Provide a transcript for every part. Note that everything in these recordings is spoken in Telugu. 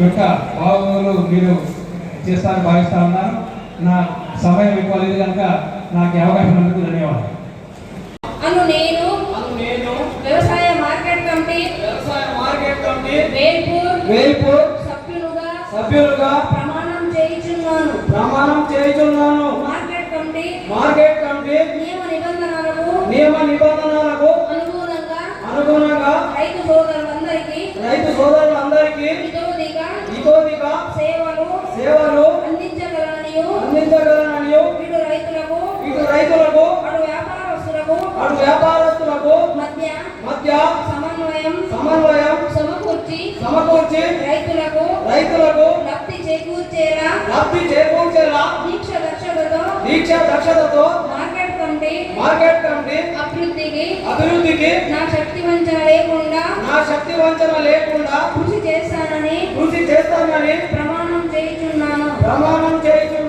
యొక్క భావములు మీరు చేస్తారని భావిస్తా ఉన్నాను నా సమయం ఎక్కువ లేదు కనుక నాకు అవకాశం ఉన్నందుకు ధన్యవాదాలు. అను నేను అను నేను వ్యవసాయ మార్కెట్ కమిటీ వ్యవసాయ మార్కెట్ కమిటీ వేల్పూర్ వేల్పూర్ సభ్యులుగా సభ్యులుగా ప్రమాణం చేయించున్నాను. ప్రమాణం చేయుచున్నాను. మార్కెట్ కమిటీ మార్కెట్ కమిటీ నియమ నిబంధనలకు నియమ నిబంధనలకు అనుగుణంగా అనుగుణంగా రైతు సోదరులందరికీ రైతు సోదరులందరికీ ఇతోదిక సేవలు సేవలు అందించగలనని అందించగలనని ఇటు రైతులకు ఇటు రైతులకు అటు వ్యాపారస్తులకు అటు వ్యాపారస్తులకు మధ్య మధ్య సమన్వయం సమన్వయం సమకూర్చి సమకూర్చి రైతులకు రైతులకు లబ్ధి చేకూర్చేలా లబ్ధి చేకూర్చేలా దీక్ష దక్షతతో దీక్ష దక్షతతో మార్కెట్ కమిటీ మార్కెట్ కమిటీ అభివృద్ధికి అభివృద్ధికి నా శక్తి వంచన లేకుండా నా శక్తి వంచన లేకుండా కృషి చేస్తానని కృషి చేస్తానని ప్రమాణం చేయుచున్నాను. ప్రమాణం చేయుచున్నాను.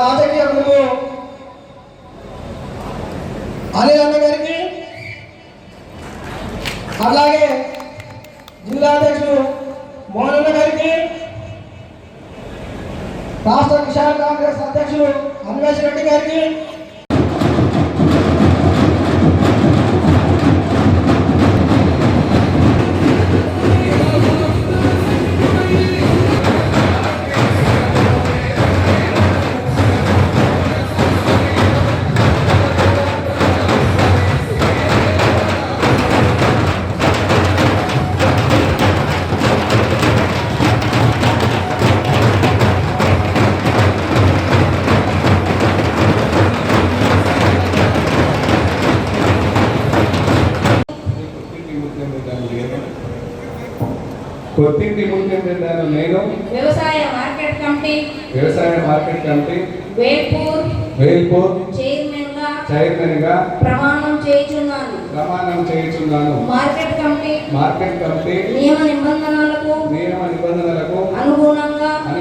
రాజకీయ గురువు అనిల్ అన్న గారికి అలాగే జిల్లా అధ్యక్షుడు మోహన్ అన్న గారికి రాష్ట్ర కిసాన్ కాంగ్రెస్ అధ్యక్షుడు అన్వేష్ రెడ్డి గారికి కొత్తింటి ముఖ్యమంత్రి నేను వ్యవసాయ మార్కెట్ కమిటీ. వ్యవసాయ మార్కెట్ కమిటీ. వేల్పూర్. వేల్పూర్. చైర్మన్గా చైర్మన్గా ప్రమాణం చేయుచున్నాను. ప్రమాణం చేయుచున్నాను. Market committee. Market committee. నియమ నిబంధనలకు. నియమ నిబంధనలకు. అనుగుణంగా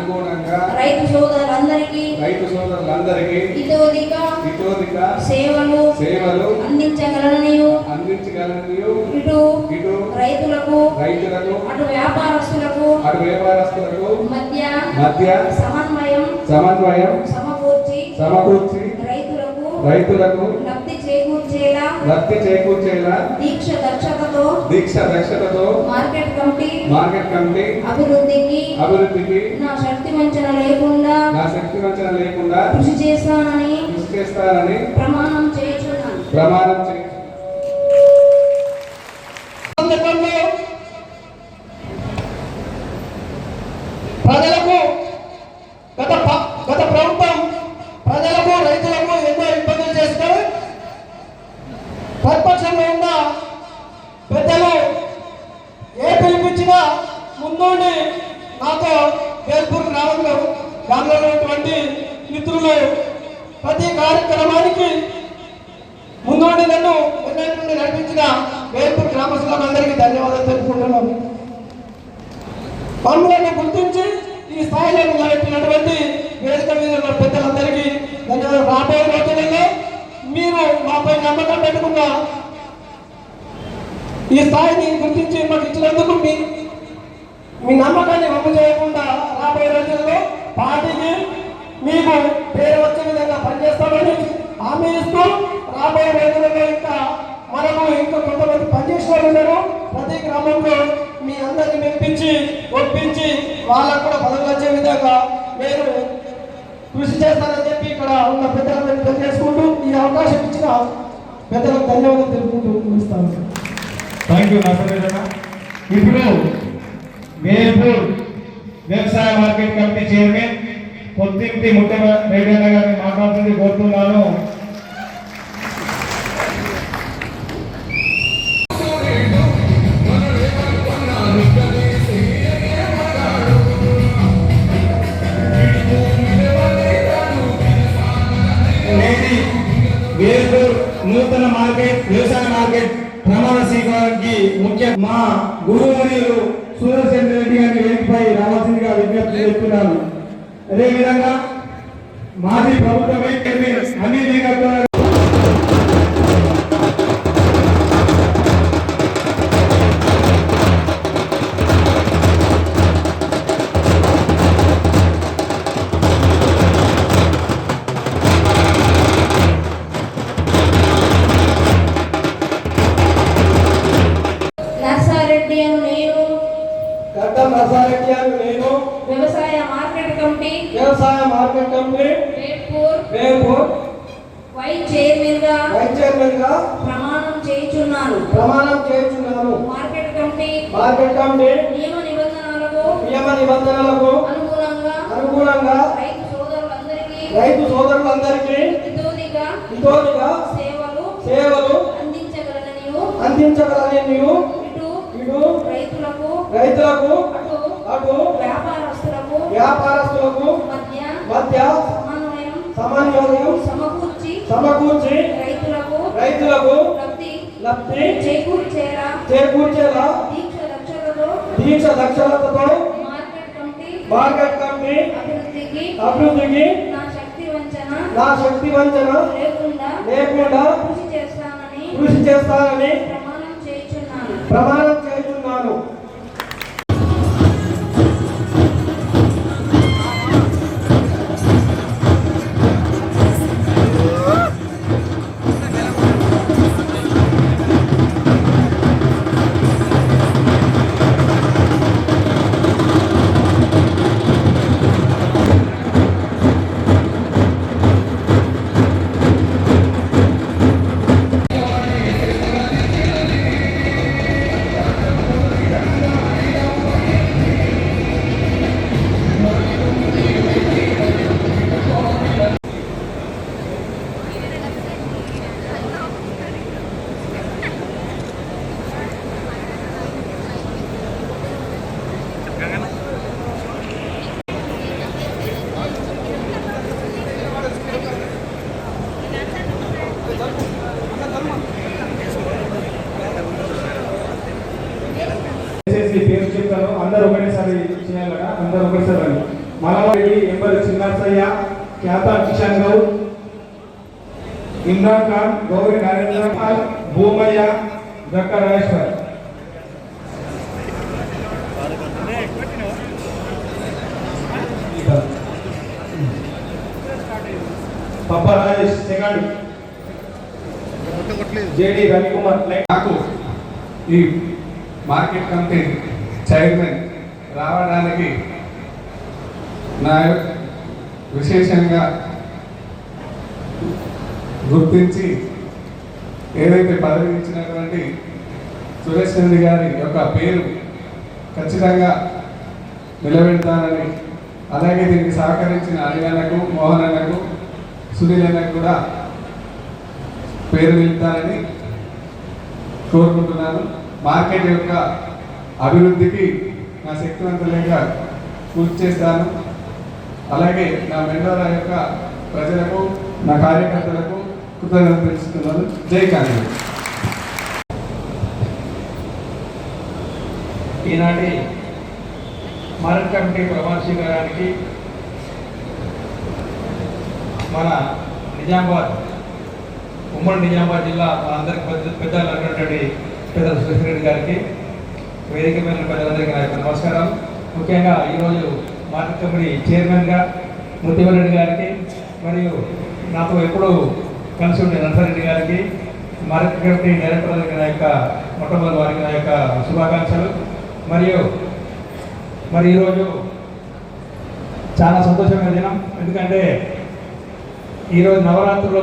అనుగుణంగా రైతు సోదరులందరికీ రైతు సోదరులందరికీ ఇతోదిగా ఇతోదిక సేవలు సేవలు అందించగలననియు. అందించగలనియు ఇటు ఇటు రైతులకు రైతులకు అటు వ్యాపారస్తులకు అటు వ్యాపారస్తులకు మధ్య మధ్య సమన్వయం సమన్వయం సమకూర్చి సమకూర్చి రైతులకు లబ్ధి చేకూర్చేలా లబ్ధి చేకూర్చేలా దీక్ష దక్షతతో దీక్ష దక్షతతో మార్కెట్ కమిటీ మార్కెట్ కమిటీ అభివృద్ధికి అభివృద్ధికి నా శక్తి వంచన లేకుండా నా శక్తి వంచన లేకుండా కృషి చేస్తానని కృషి చేస్తానని ప్రమాణం చేయుచున్నాను. ప్రమాణం చే ముందుండి నాతో వేల్పూర్ గ్రామంలో గ్రామంలో ఉన్నటువంటి మిత్రులు ప్రతి కార్యక్రమానికి ముందుండి నన్ను ఎన్నటి నడిపించిన వేల్పూర్ గ్రామస్తులందరికీ ధన్యవాదాలు తెలుపుకుంటున్నాను. పనులను గుర్తించి ఈ స్థాయిలో నిలబెట్టినటువంటి వేదిక మీద ఉన్న పెద్దలందరికీ ధన్యవాదాలు. రాబోయే రోజులలో మీరు మాపై నమ్మకం పెట్టుకున్న ఈ స్థాయిని గుర్తించి మాకు ఇచ్చినందుకు మీ మీ నమ్మకాన్ని వమ్ము చేయకుండా రాబోయే రోజుల్లో పార్టీకి మీకు పేరు వచ్చే విధంగా పనిచేస్తామని హామీ ఇస్తూ రాబోయే రోజుల్లో ఇంకా మనము ఇంకా కొంతమంది పనిచేసిన ఉన్నారు. ప్రతి గ్రామంలో మీ అందరిని మెప్పించి ఒప్పించి వాళ్ళకు కూడా పదవులు వచ్చే విధంగా నేను కృషి చేస్తానని చెప్పి ఇక్కడ ఉన్న పెద్దలందరినీ తెలియజేసుకుంటూ ఈ అవకాశం ఇచ్చిన పెద్దలకు ధన్యవాదాలు తెలుపుకుంటూ ముగిస్తాను. థ్యాంక్ యూ ఇప్పుడు వేల్పూర్ వ్యవసాయ మార్కెట్ కమిటీ చైర్మన్ పొత్తింటి ముట్ట రెడ్డన్న గారిని మాట్లాడుతుంది కోరుతున్నాను. నూతన మార్కెట్ వ్యవసాయ మార్కెట్ ప్రమాణ స్వీకారానికి ముఖ్య మా గురువులు సుదర్శన్ రెడ్డి గారిని వేదికపై రావాల్సిందిగా విజ్ఞప్తి చేస్తున్నాను. అదేవిధంగా మాజీ ప్రభుత్వమే అన్ని దిగతుల ప్రమాణం చేస్తున్నాను మార్కెట్ కమిటీ మార్కెట్ కమిటీ నియమ నిబంధనలకు నియమ నిబంధనలకు అనుగుణంగా అనుగుణంగా రైతు సోదరులందరికీ రైతు సోదరులందరికీ ఇతోదిగా ఇతోదిగా సేవలు సేవలు అందించగలని నీవు ఇటు ఇటు రైతులకు రైతులకు అటు అటు వ్యాపారస్తులకు వ్యాపారస్తులకు మధ్య మధ్య సమన్వయం సమన్వయం సమకూర్చి సమకూర్చి రైతులకు రైతులకు లబ్ధి లబ్ధి చేకూర్చేలా చేకూర్చేలా దీక్ష లక్ష్యాలతో దీక్ష దక్షలతో మార్కెట్ కమిటీ మార్కెట్ కమిటీ అభివృద్ధికి అభివృద్ధికి నా శక్తి వంచన నా శక్తి వంచన లేకుండా లేకుండా కృషి చేస్తానని కృషి చేస్తానని ప్రమాణం చేయుచున్నాను. ప్రమాణం అందరూ ఒకసారి రండి మలవాడి ఎంబర్ చిన్నసయ్య ఖ్యాత కిషన్ గౌడ్ ఇమ్రాన్ ఖాన్ గౌరీ నరేంద్ర పాల్ భూమయ్య దక్క రాజేశ్వర్ పప్ప రాజేష్ సెకండ్ జేడి రవికుమార్ నాకు ఈ మార్కెట్ కమిటీ చైర్మన్ రావడానికి నా విశేషంగా గుర్తించి ఏదైతే పదవి ఇచ్చినటువంటి సురేష్ చంద్ర గారి యొక్క పేరు ఖచ్చితంగా నిలబెడతానని అలాగే దీనికి సహకరించిన అనిగన్నకు మోహన్ అన్నకు సునీల్ అన్నకు కూడా పేరు నిలుపుతానని కోరుకుంటున్నాను. మార్కెట్ యొక్క అభివృద్ధికి నా శక్తివంతులుగా పూర్తి చేస్తాను. అలాగే నా మెండోరా యొక్క ప్రజలకు నా కార్యకర్తలకు కృతజ్ఞతలు తెలుస్తున్నాను జై కాంగ్రెస్. ఈనాటి మార్కెట్ కమిటీ ప్రమాణ స్వీకారానికి మన నిజామాబాద్ ఉమ్మడి నిజామాబాద్ జిల్లా అందరికి పెద్ద పెద్దలు అన్నటువంటి పెద్దల సురేష్ గారికి వేదిక మీద ప్రజలందరికీ నా యొక్క నమస్కారం ముఖ్యంగా ఈరోజు మార్కెట్ కమిటీ చైర్మన్గా ముత్తివరెడ్డి గారికి మరియు నాతో ఎప్పుడూ కలిసి ఉండే నర్సారెడ్డి గారికి మార్కెట్ కమిటీ డైరెక్టర్లకి నా యొక్క మొట్టమొదటి వారికి నా యొక్క శుభాకాంక్షలు. మరియు మరి ఈరోజు చాలా సంతోషమైన దినం. ఎందుకంటే ఈరోజు నవరాత్రుల్లో